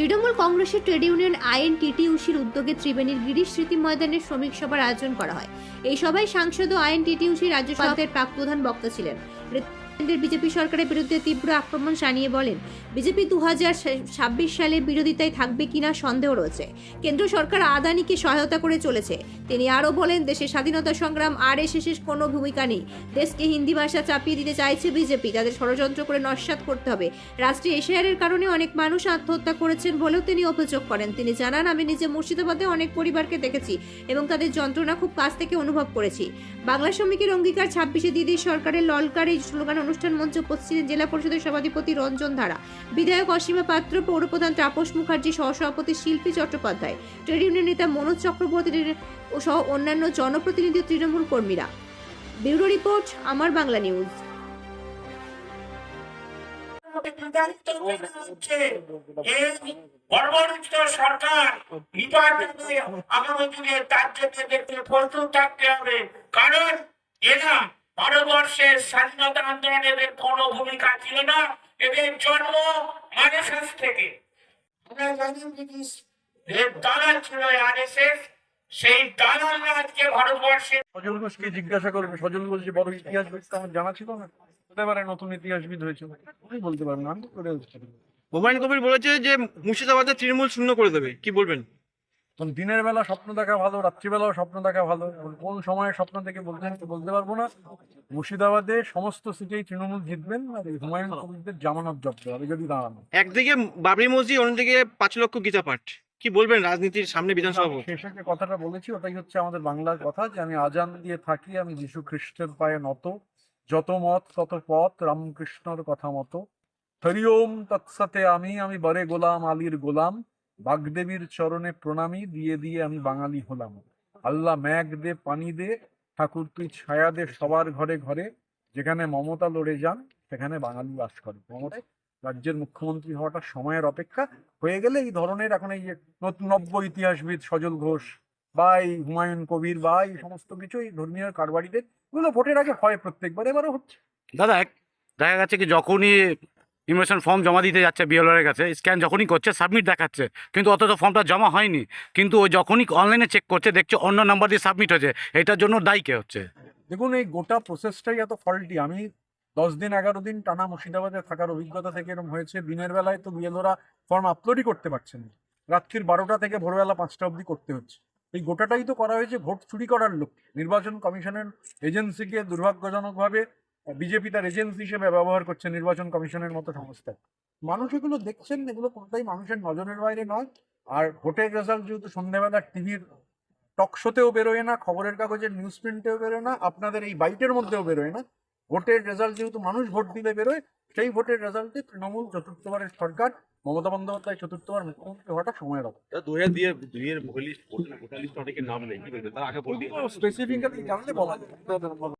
তৃণমূল কংগ্রেসের trade union আইএনটিটিউসির উদ্যোগে ত্রিবেণীর গিরিশ স্মৃতি ময়দানে শ্রমিক সভার আয়োজন করা হয়। এই সভায় সাংসদ ও আইএনটিটিউসি রাজ্য সরকারের প্রাক প্রধান বক্তা ছিলেন। রেজিস্ট্রেন্টের বিজেপি সরকারের বিরুদ্ধে তীব্র আক্রমণ জানিয়ে বলেন, বিজেপি দু ছাব্বিশ সালে বিরোধিতায় থাকবে কিনা সন্দেহ রয়েছে। কেন্দ্র সরকার আদানিকে সহায়তা করে চলেছে। তিনি আরও বলেন দেশের স্বাধীনতা সংগ্রাম আর এসেসের কোনো ভূমিকা নেই। দেশকে হিন্দি ভাষা চাপিয়ে দিতে চাইছে বিজেপি তাদের ষড়যন্ত্র করে নস্যাৎ করতে হবে। রাষ্ট্রীয় এশিয়ারের কারণে অনেক মানুষ আত্মহত্যা করেছেন বলেও তিনি অভিযোগ করেন। তিনি জানান, আমি নিজে মুর্শিদাবাদে অনেক পরিবারকে দেখেছি এবং তাদের যন্ত্রণা খুব কাছ থেকে অনুভব করেছি। বাংলা শ্রমিকের অঙ্গীকার ছাব্বিশে দিদি সরকারের ললকার এই স্লোগান অনুষ্ঠান মঞ্চে উপস্থিত ছিলেন জেলা পরিষদের সভাধিপতি রঞ্জন ধারা, বিধায়ক অসীমা পাত্র, পৌরপ্রধান তাপস মুখার্জি, সহসভাপতি শিল্পী চট্টোপাধ্যায়, ট্রেড ইউনিয়ন নেতা মনোজ চক্রবর্তী সহ অন্যান্য জনপ্রতিনিধি তৃণমূল কর্মীরা। ব্যুরো রিপোর্ট, আমার বাংলা নিউজ। সরকার আগামী থাকতে হবে কারণ ভারতবর্ষের স্বাধীনতা আন্দোলনে এদের কোনো ভূমিকা ছিল না এদের জন্ম আরএসএস থেকে। আমরা জানি ব্রিটিশ এর দালাল ছিল আরএসএস সেই দালালরা আজকে ভারতবর্ষে সজল ঘোষকে জিজ্ঞাসা করবে। সজল ঘোষ যে বড় ইতিহাসবিদ আমার জানা ছিল না? হতে পারে নতুন ইতিহাসবিদ হয়েছে। উনি বলতে পারবেন আমি করে না। হুমায়ুন কবির বলেছে যে মুর্শিদাবাদে তৃণমূল শূন্য করে দেবে। কি বলবেন? তখন দিনের বেলা স্বপ্ন দেখা ভালো রাত্রিবেলাও স্বপ্ন দেখা ভালো। কোন সময় স্বপ্ন থেকে বলতে বলতে পারব না। মুর্শিদাবাদে সমস্ত সিটেই তৃণমূল জিতবেন আর হুমায়ুন কবিরদের জামানত জব্দ হবে যদি দাঁড়ানো। একদিকে বাবরি মসজিদ অন্যদিকে পাঁচ লক্ষ গীতা পাঠ। কি বলবেন রাজনীতির সামনে বিধানসভা? শেষে কথাটা বলেছি ওটাই হচ্ছে আমাদের বাংলার কথা যে আমি আজান দিয়ে থাকি আমি যীশু খ্রিস্টের পায়ে নত। যত মত তত পথ রামকৃষ্ণর কথা মতো। হরি ওম তৎসাতে আমি আমি বরে গোলাম আলীর গোলাম। বাগদেবীর চরণে প্রণামী দিয়ে দিয়ে আমি বাঙালি হলাম। আল্লাহ ম্যাগ দে, পানি দে, ঠাকুর তুই ছায়া দে সবার ঘরে ঘরে। যেখানে মমতা লড়ে যান, সেখানে বাঙালি বাস করে। মমতা রাজ্যের মুখ্যমন্ত্রী হওয়াটা সময়ের অপেক্ষা। হয়ে গেলে এই ধরনের এখন এই যে নতুন নব্য ইতিহাসবিদ সজল ঘোষ বা এই হুমায়ুন কবির বা এই সমস্ত কিছু এই ধর্মীয় কারবারিদের, এগুলো ভোটের আগে হয় প্রত্যেকবার, এবারও হচ্ছে। দাদা দেখা যাচ্ছে কি যখনই ইমিগ্রেশন ফর্ম জমা দিতে যাচ্ছে বিএলআর কাছে। স্ক্যান যখনই করছে, সাবমিট দেখাচ্ছে। কিন্তু অথচ ফর্মটা জমা হয়নি। কিন্তু ওই যখনই অনলাইনে চেক করছে, দেখছে অন্য নাম্বার দিয়ে সাবমিট হয়েছে। এটার জন্য দায়ী কে হচ্ছে? দেখুন, এই গোটা প্রসেসটাই এত ফল্টি আমি দশ দিন, এগারো দিন টানা মুর্শিদাবাদে থাকার অভিজ্ঞতা থেকে এরকম হয়েছে। দিনের বেলায় তো বিএলওরা ফর্ম আপলোডই করতে পারছেন না। রাত্রির বারোটা থেকে ভোরবেলা পাঁচটা অবধি করতে হচ্ছে। এই গোটাটাই তো করা হয়েছে, ভোট চুরি করার লোক। নির্বাচন কমিশনের এজেন্সিকে দুর্ভাগ্যজনকভাবে বিজেপি তার এজেন্সি হিসেবে ব্যবহার করছে নির্বাচন কমিশনের মতো সংস্থা। মানুষ এগুলো দেখছেন এগুলো কোনোটাই মানুষের নজরের বাইরে নয়। আর ভোটের রেজাল্ট যেহেতু সন্ধ্যেবেলা টিভির টক শোতেও বেরোয় না খবরের কাগজের নিউজ প্রিন্টেও বেরোয় না আপনাদের এই বাইটের মধ্যেও বেরোয় না। ভোটের রেজাল্ট যেহেতু মানুষ ভোট দিলে বেরোয় সেই ভোটের রেজাল্টে তৃণমূল চতুর্থবারের সরকার মমতা বন্দ্যোপাধ্যায় চতুর্থবার মুখ্যমন্ত্রী হওয়াটা সময়ের অপেক্ষা দু হাজার দিয়ে ভোটার লিস্ট ভোটার লিস্ট অনেকের নাম নেই তার আগে স্পেসিফিক্যালি জানলে বলা যায়।